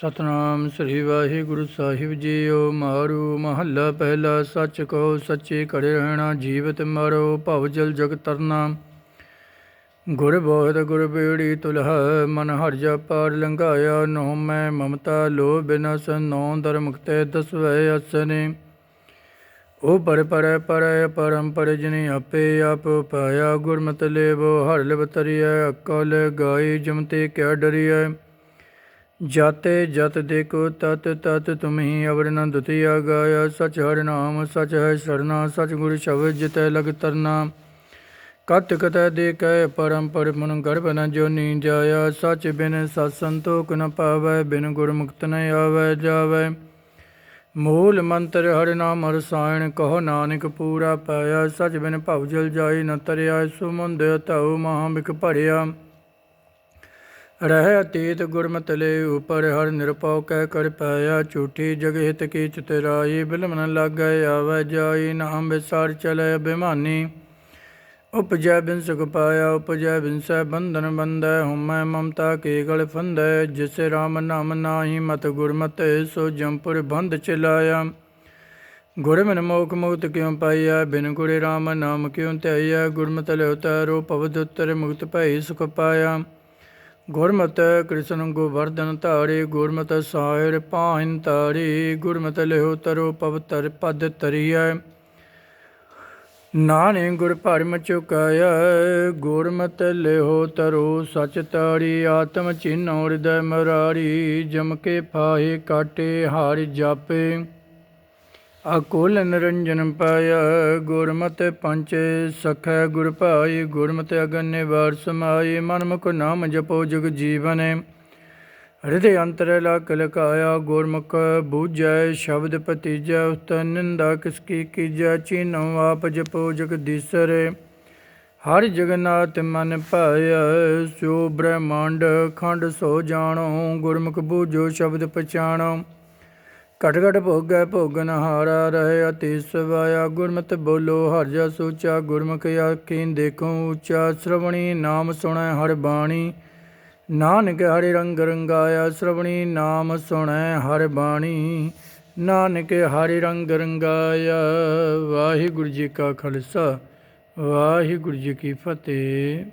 ਸਤਨਾਮ ਸ੍ਰੀ ਵਾਹਿਗੁਰੂ ਸਾਹਿਬ ਜੀਓ, ਮਾਰੂ ਮਹੱਲਾ ਪਹਿਲਾ, ਸੱਚ ਕਹੋ ਸੱਚੇ ਘੜੇ ਰਹਿਣਾ ਜੀਵਤ ਮਰੋ, ਭਵ ਜਲ ਜਗ ਤਰਨਾ। ਗੁਰ ਬੋਧ, ਗੁਰ ਬੇੜੀ, ਤੁਲਹ, ਮਨ ਹਰ ਜਾ ਪਾਰ ਲੰਘਾਇਆ ਨੋ ਮੈਂ ਮਮਤਾ ਲੋ ਬਿਨਸ ਨੌ ਦਰ ਮੁਕਤੇ ਦਸਵੇ ਅਸਨੇ। ਉਹ ਪਰ ਪਰ ਪਰ ਪਰਮ ਪਰ ਜਿਨੇ ਆਪੇ ਆਪ ਪਾਇਆ, ਗੁਰਮਤਿ ਲੇਵੋ, ਹਰ ਲਿਵ ਤਰੀਐ, ਅਕਲ ਗਾਈ ਜਮਤੇ ਕਿਆ ਡਰੀਐ। ਜਾਤੇ ਜਤ ਦੇਖੋ ਤਤ ਤਤ ਤੁਮਹੀ ਅਵਰ ਨ ਦੁਤੀਆ ਗਾਇਆ ਸਚ ਹਰਿ ਨਾਮ, ਸਚ ਹੈ ਸਰਨਾ, ਸਚ ਗੁਰ ਸ਼ਬਦ ਜਿਤੈ ਲਗ ਤਰਨਾ। ਕਤ ਕਤੈ ਦੇ ਕੈ ਪਰਮ ਪਰ ਗਰਭ ਨ ਜੋਨੀ ਜਾਇਆ, ਸਚ ਬਿਨ ਸਤ ਸੰਤੋਖ ਨ ਪਾਵੈ, ਬਿਨ ਗੁਰ ਮੁਕਤ ਨ ਆਵੈ, ਜਾਵੈ। ਮੂਲ ਮੰਤਰ ਹਰਿ ਨਾਮ ਰਸਾਇਣ, ਕਹੋ ਨਾਨਕ ਪੂਰਾ ਪਾਇਆ, ਸਚ ਬਿਨ ਭਵ ਜਲ ਜਾਈ ਨ ਤਰਿਆ, ਸੁਮੰਦ ਧਉ ਮਹਾ ਬਿਕ ਭਰਿਆ। ਰਹਿ ਅਤੀਤ ਗੁਰਮਤਿ ਲੈ ਉਪਰ, ਹਰ ਨਿਰਪਉ ਕਹਿ ਕਰ ਪਾਇਆ ਝੂਠੀ ਜਗ ਹਿਤ ਕੀ ਚਿਤਰਾਈ ਬਿਲਮਨ ਨ ਲਾਗੈ ਆਵੈ ਜਾਈ ਨਾਮ ਵਿਸਾਰ ਚਲੇ ਅਭਿਮਾਨੀ ਉਪਜੈ ਬਿਨ ਸੁਖ ਪਾਇਆ, ਉਪਜੈ ਬਿਨ ਸੈ ਬੰਧਨ ਬੰਧੈ, ਹੁਮੈ ਮਮਤਾ ਕੇ ਗਲ ਫੰਧੈ, ਜਿਸ ਰਾਮ ਨਾਮ ਨਾਹੀ, ਮਤ ਗੁਰਮਤਿ ਸੋ ਜੰਪੁਰ ਬੰਧ ਚਲਾਇਆ। ਗੁਰ ਮਨ ਮੋਖ ਮੁਕਤ ਕਿਉ ਪਾਈਆ ਬਿਨ ਗੁਰੇ ਰਾਮ ਨਾਮ ਕਿਉ ਧਿਆਇਆ ਗੁਰਮਤਿ ਲਿ ਉਤਾਰੋ ਪਵਦ ਉਤਰ ਮੁਕਤ ਭਈ ਸੁਖ ਪਾਇਆ। ਗੁਰਮਤਿ ਕ੍ਰਿਸ਼ਨ ਗੋਵਰਧਨ ਧਾਰੇ, ਗੁਰਮਤਿ ਸਾਹਿਰ ਪਾਹਿਨ ਤਾਰੇ ਗੁਰਮਤਿ ਲਿਹੁ ਤਰੋ ਪਵਤਰ ਪਦ ਤਰੀਐ ਨਾਨਕ ਗੁਰ ਭਰਮ ਚੁਕਾਇਆ ਗੁਰਮਤਿ ਲਿਹੁ ਤਰੋ ਸਚ ਤਾੜੀ ਆਤਮ ਚਿਨ੍ਹ ਹਿਰਦੈ ਮਰਾਰੀ ਜਮ ਕੇ ਫਾਹੇ ਕਾਟੇ ਹਾਰ ਜਾਪੇ। ਅਕੁਲ ਨਿਰੰਜਨ ਪਾਇਆ ਗੁਰਮਤਿ ਪੰਚ, ਸਖੈ ਗੁਰ ਭਾਈ, ਗੁਰਮਤਿ ਅਗਨ ਨਿਵਾਰ ਸਮਾਈ, ਮਨ ਮੁਖ ਨਾਮ ਜਪੋ ਜਗ ਜੀਵਨ। ਹਿਰਦੇ ਅੰਤਰ ਲਕ ਲਕਾਇਆ ਗੁਰਮੁਖ ਬੂਝੈ, ਸ਼ਬਦ ਪਤੀਜੈ ਉਸਤ ਨਿੰਦਾ ਕਿਸ ਕੀ ਕੀਜੈ, ਚੀਨੋ ਆਪ ਜਪੋ ਜਗਦੀਸ਼ਰ ਹਰ ਜਗਨਾਥ ਮਨ ਭਾਇਆ ਸੋ ਬ੍ਰਹਮੰਡ ਖੰਡ ਸੋ ਜਾਣੋ, ਗੁਰਮੁਖ ਬੂਝੋ ਸ਼ਬਦ ਪਛਾਣੋ। ਘਟ ਘਟ ਭੋਗੈ ਭੋਗਨ ਹਾਰਾ ਰਹਿ ਅਤੀ ਸਵਾਇਆ। ਗੁਰਮਤਿ ਬੋਲੋ, ਹਰ ਜਾ ਸੋਚਾ ਗੁਰਮੁਖ ਆਖੀਂ ਦੇਖੋ ਉੱਚਾ। ਸ਼੍ਰਵਣੀ ਨਾਮ ਸੁਣੈ ਹਰ ਬਾਣੀ। ਨਾਨਕ ਹਰਿ ਰੰਗ ਰੰਗਾਇਆ, ਸ਼੍ਰਵਣੀ ਨਾਮ ਸੁਣੈ ਹਰ ਬਾਣੀ। ਨਾਨਕ ਹਰਿ ਰੰਗ ਰੰਗਾਇਆ, ਵਾਹਿਗੁਰੂ ਜੀ ਕਾ ਖਾਲਸਾ, ਵਾਹਿਗੁਰੂ ਜੀ ਕੀ ਫਤਿਹ।